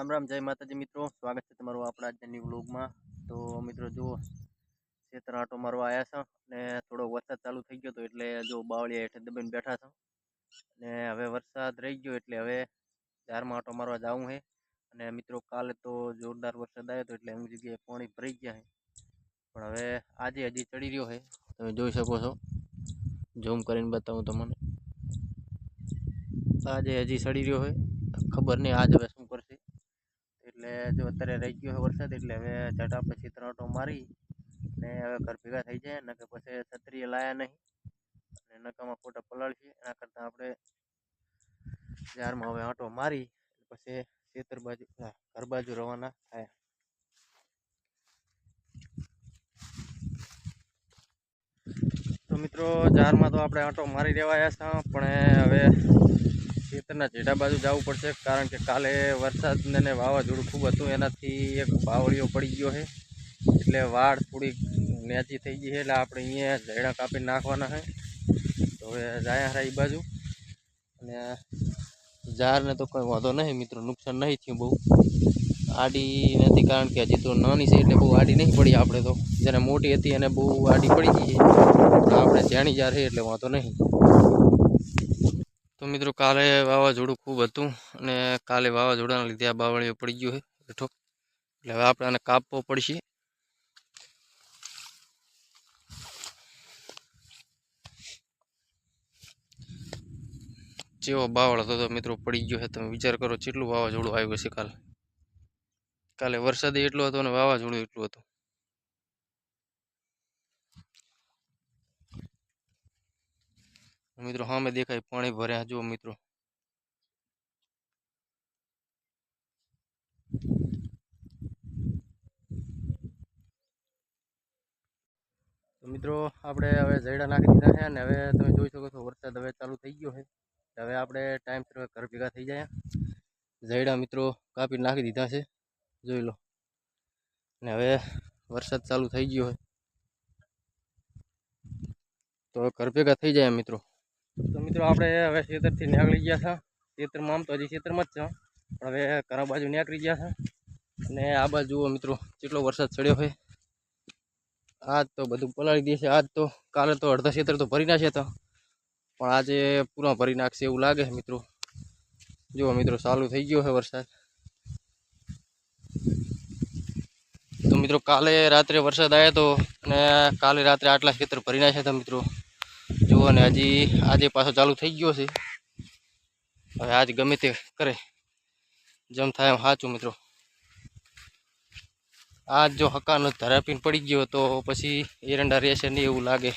રામ રામ, જય માતાજી મિત્રો. સ્વાગત છે તમારું આપણા આજના ન્યૂ તો મિત્રો જુઓ ખેતર આંટો મારવા આવ્યા છે અને થોડો વરસાદ ચાલુ થઈ ગયો તો એટલે જો બાવળિયા હેઠળ દબાઈને બેઠા છો. ને હવે વરસાદ રહી ગયો એટલે હવે ઝારમાં આંટો મારવા જવું છે. અને મિત્રો કાલે તો જોરદાર વરસાદ આવ્યો હતો એટલે એમની જગ્યાએ પાણી ભરાઈ ગયા છે. પણ હવે આજે હજી ચડી રહ્યો છે. તમે જોઈ શકો છો. ઝૂમ કરીને બતાવું તમને. આજે હજી ચડી રહ્યો છે. ખબર નહીં, આજ હવે એટલે જો અત્યારે રહી ગયો છે વરસાદ, એટલે હવે ચટા પછી ત્રણટો મારી ને હવે ઘર ભેગા થઈ જાય, નકર પછી છત્રીએ લાયા નહીં. અને નકામાં ખોટા પલાળશે એના કરતાં આપણે જારમાં હવે આંટો મારી પછી ખેતર બાજુ ઘર બાજુ રવાના થાય. તો મિત્રો, જારમાં તો આપણે આંટો મારી દેવાયા છે, પણ હવે ખેતરના જેઠા બાજુ જવું પડશે, કારણ કે કાલે વરસાદ ને વાવાઝોડું ખૂબ હતું, એનાથી એક બાવળીઓ પડી ગયો છે. એટલે વાળ થોડીક નેચી થઈ ગઈ છે, એટલે આપણે અહીંયા ઝેડા કાપી નાખવાના છે. તો હવે જાય હારા એ બાજુ. અને ઝાડને તો કોઈ વાંધો નહીં મિત્રો, નુકસાન નહીં થયું બહુ. આડી નથી, કારણ કે હજી તો નાની છે, એટલે બહુ આડી નહીં પડી આપણે તો. જેને મોટી હતી એને બહુ આડી પડી ગઈ છે. આપણે જાણી જા રહી એટલે વાંધો નહીં. તો મિત્રો કાલે વાવાઝોડું ખૂબ હતું અને કાલે વાવાઝોડાના લીધે આ બાવળીઓ પડી ગયો છે બેઠો એટલે હવે આપણે આને કાપવો પડશે. જેવો બાવળ હતો તો મિત્રો પડી ગયો છે. તમે વિચાર કરો, કેટલું વાવાઝોડું આવ્યું હશે કાલે? કાલે વરસાદ એટલો હતો અને વાવાઝોડું એટલું હતું. મિત્રો સામે દેખાય પાણી ભર્યા જુઓ મિત્રો તો મિત્રો આપણે હવે જયડા નાખી દીધા છે અને હવે તમે જોઈ શકો છો વરસાદ હવે ચાલુ થઈ ગયો છે હવે આપણે ટાઈમ સર ઘર ભેગા થઈ જાય. જયડા મિત્રો કાપી નાખી દીધા છે, જોઈ લો. અને હવે વરસાદ ચાલુ થઈ ગયો છે. તો હવે ઘર ભેગા થઈ જાય મિત્રો. તો મિત્રો આપણે હવે ખેતરથી નીકળી ગયા છે. ખેતરમાં આમ તો હજી ખેતરમાં જ છે. પણ હવે ઘરા બાજુ નીકળી ગયા છે. અને આ બાજુ મિત્રો, કેટલો વરસાદ ચડ્યો હોય આજ તો બધું પલાળી દેશે આજ તો કાલે તો અડધા ખેતર તો ભરી નાખે તો પણ આજે પૂરા ભરી નાખશે એવું લાગે છે મિત્રો. જુઓ મિત્રો, ચાલુ થઈ ગયો છે વરસાદ. તો મિત્રો, કાલે રાત્રે વરસાદ આવ્યો હતો અને કાલે રાત્રે આટલા ખેતર ભરી નાખ્યા હતા મિત્રો. જુઓ ને હજી આજે પાછો ચાલુ થઈ ગયો છે. હવે આજ ગમે તે કરે. જેમ થાય એમ સાચું મિત્રો. આજ જો હકાનો ધરાપીને પડી ગયો તો પછી એરંડા રહેશે નહીં એવું લાગે.